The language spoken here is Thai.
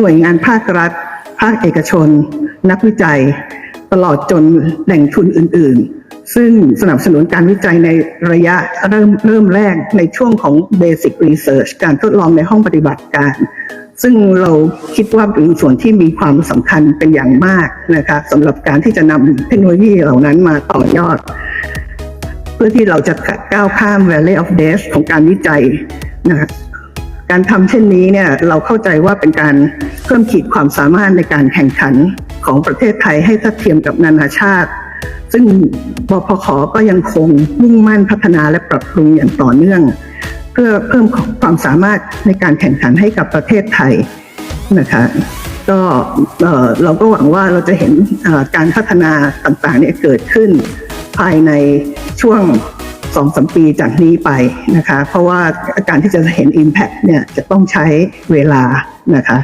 หน่วยงานภาครัฐ ภาคเอกชน นักวิจัย ตลอดจนแหล่งทุนอื่น ๆ ซึ่งสนับสนุนการวิจัยในระยะเริ่มเริ่มแรกในช่วงของ Basic Research การทดลองในห้องปฏิบัติการ ซึ่งเราคิดว่าเป็นส่วนที่มีความสำคัญเป็นอย่างมากนะคะสำหรับการที่จะนำเทคโนโลยีเหล่านั้นมาต่อยอด เพื่อที่เราจะก้าวข้าม Valley of Death ของการวิจัยนะคะ การทำเช่นนี้เนี่ยเราเข้าใจว่าเป็นการเพิ่มขีดความสามารถในการแข่งขันของประเทศไทยให้ทัดเทียมกับนานาชาติ ซึ่งบพขก็ยังคงมุ่งมั่นพัฒนาและปรับปรุงอย่างต่อเนื่อง เพื่อเพิ่มความสามารถในการแข่งขันให้กับประเทศไทยนะคะก็เอ่อเราก็หวังว่าเราจะเห็นการพัฒนาต่างๆเนี่ยเกิดขึ้นภายในช่วง สองสมปีจากนี้ไปนะคะ เพราะว่าการที่จะเห็น Impact เนี่ยจะต้องใช้เวลานะคะ